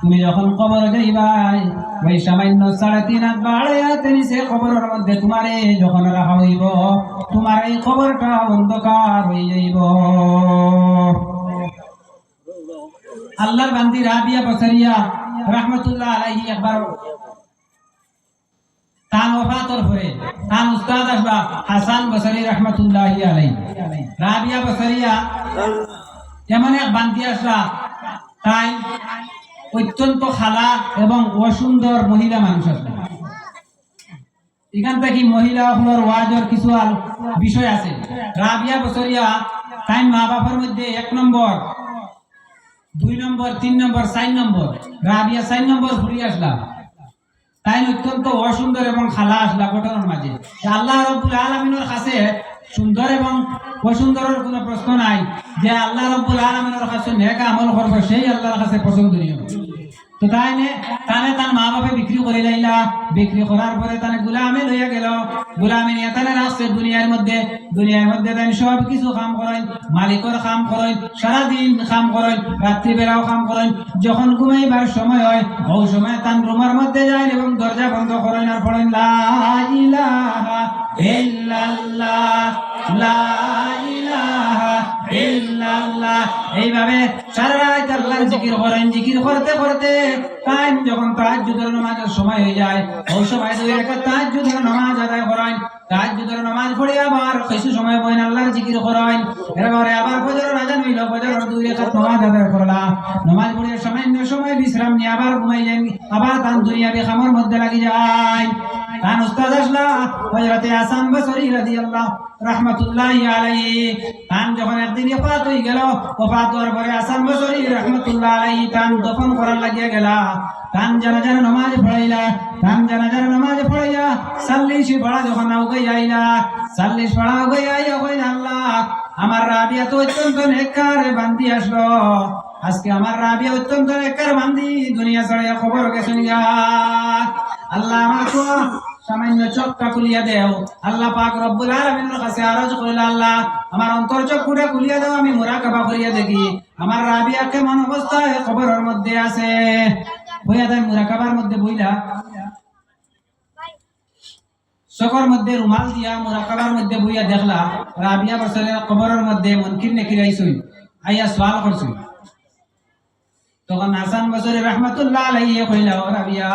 তুমি যখন কবর যাইবাই ওই সামান্য সাড়ে তিন হাত বাড়াইয়া তিনি সে কবরের মধ্যে তোমারে যখন রাখা হইব তোমার এই কবরটা অন্ধকার হয়ে যাইব। আল্লাহর বান্দি রাবিয়া বসরিয়া রহমতুল্লাহ আলাইহি একবার তান ওফাতর পরে তান উস্তাদ আসবা হাসান বসরি রহমতুল্লাহ আলাইহি। রাবিয়া বসরিয়া এমন এক বান্দি আসলা তাই অত্যন্ত খালা এবং অসুন্দর মহিলা মানুষ আসলা এখান থেকে মহিলা হলোর ওয়াজের কিছু বিষয় আছে। রাবিয়া বসরিয়া তাই মা বাবার মধ্যে এক নম্বর, দুই নম্বর, তিন নম্বর, চার নম্বর, রাবিয়া চার নম্বর ঘুরি আসলাম। তাই অত্যন্ত অসুন্দর এবং খালা আসলা ঘটনার মাঝে। আল্লাহ রব্বুল আলমিনের কাছে সুন্দর এবং অসুন্দরের কোনো প্রশ্ন নাই যে আল্লাহ রব্বুল আলমিনের কাছে নেকা আমল করব সেই আল্লাহর কাছে পছন্দনীয়। তো তাই তানে তার মা বাপে বিক্রি করে লাইলা বিক্রি করার পরে তানে গুলামে লইয়া গেল গুলামে নিয়ে তানে রাখছে দুনিয়ার মধ্যে? দুনিয়ার মধ্যে তাই সব কিছু কাম করেন মালিকর কাম করেন সারাদিন কাম করেন রাত্রিবেলাও কাম করেন যখন ঘুমাইবার সময় হয়, ওই সময় তান রুমের মধ্যে যায় এবং দরজা বন্ধ করেন আর পড়েন লা ইলাহা ইল্লাল্লাহ, লা ইলাহা ইল্লাল্লাহ। এইভাবে সারা রাত আল্লাহর জিকির করেন জিকির করতে করতে টাইম যখন তাহাজ্জুদের নামাজের সময় হয়ে যায় দুই তাহাজ্জুদের নামাজ আদায় করেন তাহাজ্জুদের নামাজ পড়ে আবার কিছু সময় বইন আল্লাহর জিকির করেন এরপরে আবার ফজর ফজর দুই নামাজ আদায় করলা নামাজ সামান্য সময় বিশ্রাম নিয়ে আবার ঘুমাই আবার তান দুনিয়াবি খামর মধ্যে লাগি যায়। যখন একদিন হয়ে গেল, ওফাত হওয়ার পরে হাসান বসরি আলাইহি দফন করার লাগিয়া গেলা। জানাজার নামাজ পড়াইলা জানাজার নামাজ পড়াইয়া পড়া যখন আইলা পড়া আইয়া আল্লাহ, আমার রাবিয়া তো অত্যন্ত নেককার বান্দি আসলো। আজকে আমার রাবিয়া অত্যন্ত নেককার বান্দি, দুনিয়া ছাড়িয়া খবর গেছেন আল্লাহ, আমার সামান্য চোখটা খুলিয়া দেও। আল্লাহ পাক রব্বুল আলামিনের কাছে আরজ করিল, আল্লাহ, আমার অন্তর চক্ষুটা খুলিয়া দাও, আমি মুরাকাবা করিয়া দেখি। আমার রাবিয়া কেমন অবস্থায় খবরের মধ্যে আছে। বইয়া দেয় মুরাকাবার মধ্যে বইলা। চোখের মধ্যে রুমাল দিয়া মুরাকাবার মধ্যে বইয়া দেখলা রাবিয়া বছরের খবরের মধ্যে, মনকির নেকির আইসুই আইয়া সওয়াল করছুই তখন হাসান বছরে রহমতুল্লাহ আলাইহি কইলা রাবিয়া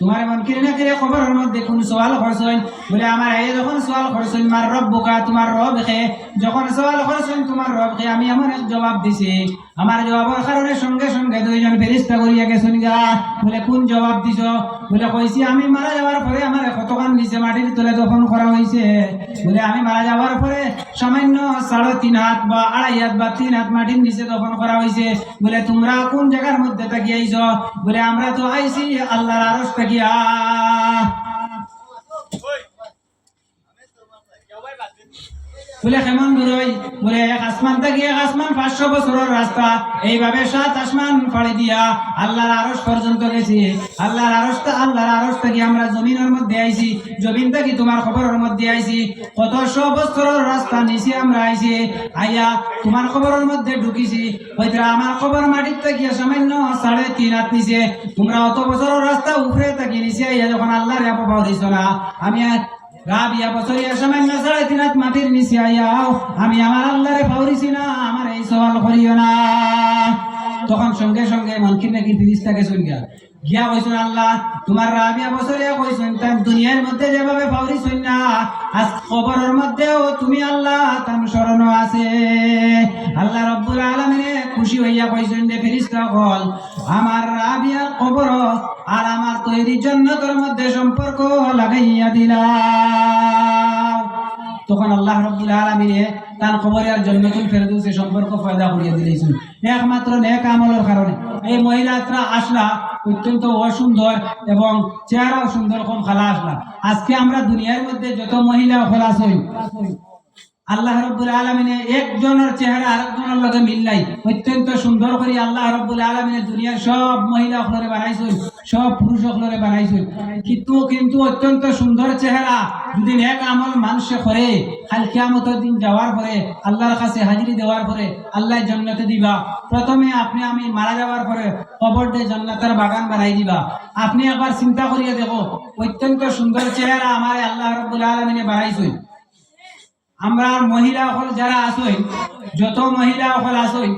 তোমার এমন কিরে না কিরে খবরের মধ্যে কোন সওয়াল করছেন? বলে, আমার এই যখন সওয়াল করছেন, মার রব বোকা তোমার রব খে যখন সওয়াল করছেন, তোমার রব খে আমি এমন এক জবাব দিছি। আমার জবাবের কারণে সঙ্গে সঙ্গে দুইজন ফেরিস্তা করিয়া গেছেন গা। বলে, কোন জবাব দিছ? বলে, কইছি, আমি মারা যাওয়ার পরে আমার কতক্ষণ নিচে মাটির তোলে দফন করা হয়েছে বলে, আমি মারা যাওয়ার পরে সামান্য সাড়ে তিন হাত বা আড়াই হাত বা তিন হাত মাটির নিচে দফন করা হয়েছে বলে, তোমরা কোন জায়গার মধ্যে তাকিয়ে আইছ বলে, আমরা তো আইছি আল্লাহর আরস থাকিয়া বলে কেমন দূরই বলে এক আসমান থেকে এক আসমান পাঁচশো বছরের রাস্তা। এইভাবে সাত আসমান ফাড়ি দিয়া আল্লাহর আরস পর্যন্ত গেছি। আল্লাহর আরস আল্লাহর আরস থেকে আমরা জমিনের মধ্যে আইছি। জমিন থেকে তোমার খবরের মধ্যে আইছি। কত শো বছরের রাস্তা নিচে আমরা আইছি। আইয়া তোমার খবরের মধ্যে ঢুকিছি। হয়তো আমার খবর মাটির থেকে সামান্য সাড়ে তিন হাত নিচে। তোমরা অত বছরের রাস্তা উপরে থাকি নিচে আইয়া যখন আল্লাহর অপবাদ দিছ না, আমি রাবিয়া বছরিয়া সামান্য সাড়ে তিন মাটির নিচে আইয়াও আমি আমার আল্লাহরে পাউরিছি না, আমার এই সওয়াল করিও না। তখন সঙ্গে সঙ্গে মনকির নাকি ফিরিস্তাকে শুন গিয়া কইছেন আল্লাহ, তোমার রাবিয়া বছরিয়া কইছেন তার দুনিয়ার মধ্যে যেভাবে পাউরিছেন না, আজ কবরের মধ্যেও তুমি আল্লাহ তার স্মরণ আছে। আল্লাহ রব্বুল আলমিনে খুশি হইয়া কইছেন যে ফিরিস্তা হল আমার রাবিয়ার কবর আর আমার তৈরি জন্নতর মধ্যে সম্পর্ক লাগাইয়া দিলাম। তখন আল্লাহ রব্বুল আলমিনে তার খবরে আর জন্নতুল ফেরদৌসে সম্পর্ক পয়দা করিয়া দিলেছেন। একমাত্র নেক আমলের কারণে। এই মহিলাটা আসলা, অত্যন্ত অসুন্দর এবং চেহারাও সুন্দর কম খালা আসলা। আজকে আমরা দুনিয়ার মধ্যে যত মহিলা খোলাস হই আল্লাহ রব্বুল আলমিনে একজনের চেহারা আরেকজনের লগে মিললাই। অত্যন্ত সুন্দর করে আল্লাহ রব্বুল আলমিনে দুনিয়ার সব মহিলা সকলরে বানাইছেন, সব পুরুষ সকলরে বানাইছেন। কিন্তু কিন্তু অত্যন্ত সুন্দর চেহারা। যদি এক আমল মানুষে করে, কাল কিয়ামতের দিন যাওয়ার পরে, আল্লাহর কাছে হাজিরি দেওয়ার পরে, আল্লাহ জান্নাতে দিবা। প্রথমে আপনি, আমি মারা যাওয়ার পরে কবর দিয়ে জান্নাতের বাগান বানাই দিবা। আপনি একবার চিন্তা করিয়ে দেখো, অত্যন্ত সুন্দর চেহারা আমার আল্লাহ রব্বুল আলমিনে বানাইছেন। আমরা মহিলা হল যারা আসই যত মহিলা হল আসই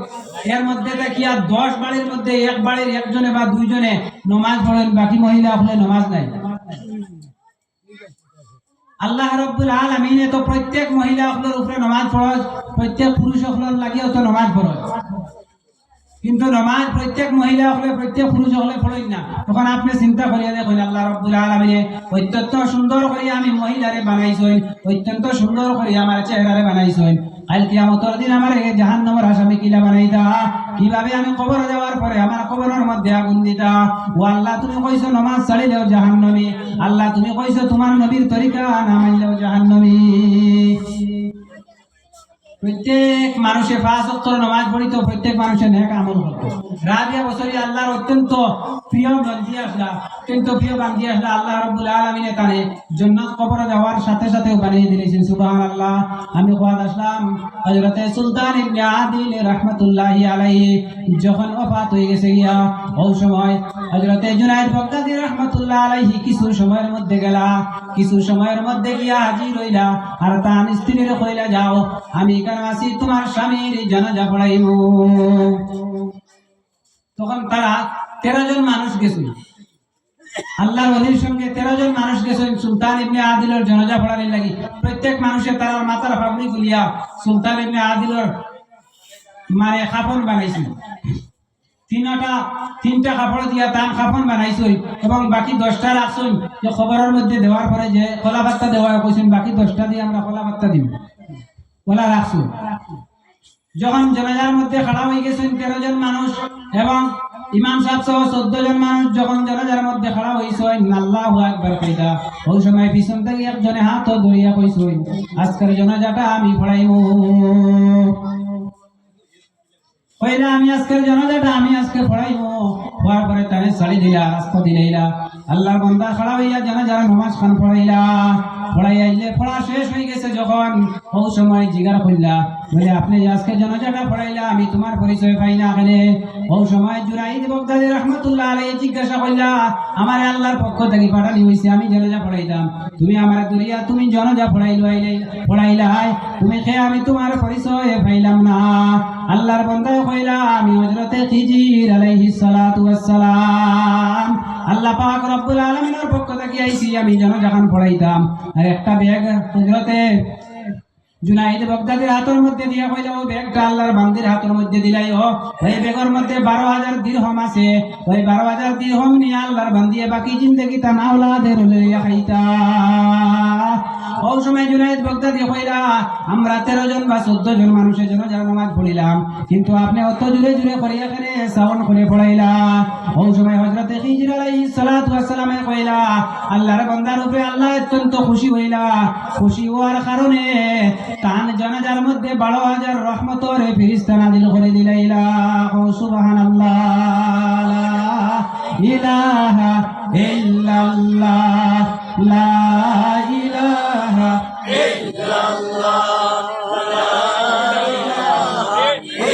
এর মধ্যে দেখি আর দশ বাড়ির মধ্যে এক বাড়ির একজনে বা দুইজনে নমাজ পড়েন, বাকি মহিলা হলে নমাজ নাই। আল্লাহ রব্বুল আলমিনে তো প্রত্যেক মহিলা হলের উপরে নমাজ ফরজ, প্রত্যেক পুরুষ হলের লাগিয়েও তো নমাজ ফরজ। কিন্তু নমাজ প্রত্যেক মহিলা হলে, প্রত্যেক পুরুষ হলে পড়েন না। তখন আপনি চিন্তা করিয়া দেখুন, আল্লাহ রব্বুল অত্যন্ত সুন্দর করে আমি মহিলারে বানাইছেন, অত্যন্ত সুন্দর করে আমার চেহারারে বানাইছেন। দিন আমার এই জাহান্নামের আসামি কিলা কীভাবে আমি কবর যাওয়ার পরে আমার কবরের মধ্যে আগুন দিতা? ও আল্লাহ, তুমি কইছো নমাজ ছাড়িলেও জাহান্নামী। আল্লাহ, তুমি কইছো তোমার নবীর তরিকা না মানলেও জাহান্নামী। প্রত্যেক মানুষে পাঁচ অক্ষর নামাজ পড়িত প্রত্যেক মানুষের নেক আমল করতো রাবিয়া বছরই আল্লাহর অত্যন্ত প্রিয় বান্ধি আসলা অত্যন্ত প্রিয় বান্ধি আসলা আল্লাহ রব্বুল আলমিনে তানে জন্নত কবর যাওয়ার সাথে সাথে বানিয়ে দিয়েছেন সুবাহান আল্লাহ আমি কোয়াদ আসলাম হজরতে সুলতান ইবনে আদিল রহমতুল্লাহ আলাইহি, যখন ওফাত হয়ে গেছে গিয়া ওই সময় হজরতে জুনাইদ বগদাদি রহমতুল্লাহ আলাইহি কিছু সময়ের মধ্যে গেলা, কিছু সময়ের মধ্যে গিয়া হাজির হইলা, আর তার স্ত্রীর কইলা, যাও, আমি এখানে আছি? তোমার স্বামীর জানাজা পড়াইব তখন তারা তেরো জন মানুষ গেছিল। আল্লাহ অলির সঙ্গে তেরো জন মানুষ গেছেন, সুলতান ইবনে আদিলের জানাজা পড়ানোর লাগি। প্রত্যেক মানুষের তারা মাথার পাগড়ি গুলিয়া সুলতান ইবনে আদিলের মানে কাপড় বানাইছিল তিনটা তিনটা কাপড় দিয়া তান কাপড় বানাইছই এবং বাকি দশটা রাখছই যে খবরের মধ্যে দেওয়ার পরে যে কলা পাত্তা দেওয়ার কইছেন, বাকি দশটা দিয়ে আমরা কলা পাত্তা দিব। কলা রাখছই যখন জানাজার মধ্যে খাড়া হয়ে গেছেন তেরো জন মানুষ এবং ইমাম সাহেব সহ চোদ্দ জন মানুষ যখন জনাজার মধ্যে খাড়া হয়েছেন আল্লাহ একবার কইতা ওই সময় পিছন থেকে একজনে হাত ধরিয়া কইছেন আজকের জানাজাটা আমি কইলা আমি আজকের জানাজাটা আমি আজকে পড়াইব হওয়ার পরে তারে শাড়ি দিলা, রাস্তা দিলাইলা আল্লাহর বান্দা খাড়া হইয়া জানাজার নামাজ খান পড়াইলা। পড়াই আইলে পড়া শেষ হয়ে গেছে যখন ও সময় জিগার করলা বলে, আপনি আজকে জানাজাটা পড়াইলা, আমি তোমার পরিচয় পাই না এখানে ও সময় জুরাই বগদাদি রহমতুল্লাহ আলাইহি জিজ্ঞাসা করলা, আমার আল্লাহর পক্ষ থেকে পাঠানি হইছে, আমি জানাজা পড়াইতাম তুমি আমার দুরিয়া তুমি জানাজা পড়াইলো, আইলে, পড়াইলাই। তুমি খেয়ে আমি তোমার পরিচয় পাইলাম না। আল্লাহর বন্ধা কইলা, আমি হযরতে খিজির আলাইহিস সালাতু ওয়াস সালাম আল্লাহ পাক রব্বুল আলামিনের পক্ষ থেকে আইছি, আমি যেন যখন পড়াইতাম। আর একটা ব্যাগ হযরতে জুনাইদ বগদাদের হাতের মধ্যে দিয়া কইলে, ও ব্যাগটা আল্লাহর বান্দির হাতের মধ্যে দিলাই, ও। ওই ব্যাগের মধ্যে বারো হাজার দিরহম আছে। ওই বারো হাজার দিরহম নিয়ে আল্লাহর বান্দিয়ে বাকি জিন্দগি তা না ওলাদের লইয়া খাইতা। ওই সময় জুনাইদ আমরা তেরো জন বা চোদ্দ জন মানুষের জন্য যারা নামাজ পড়িলাম। কিন্তু আপনি অত জুড়ে জুড়ে করে এখানে সাউন্ড করে পড়াইলা। ওই সময় আলাইহিস সালাতু কইলা, আল্লাহর আল্লাহ অত্যন্ত খুশি হইলা। খুশি হওয়ার কারণে তান জানাজার মধ্যে বারো হাজার রহমতর ফিরিস্তা নাজিল করে দিলাইলা। ও সুবহানাল্লাহ ইলাহা ইল্লাল্লাহ, লা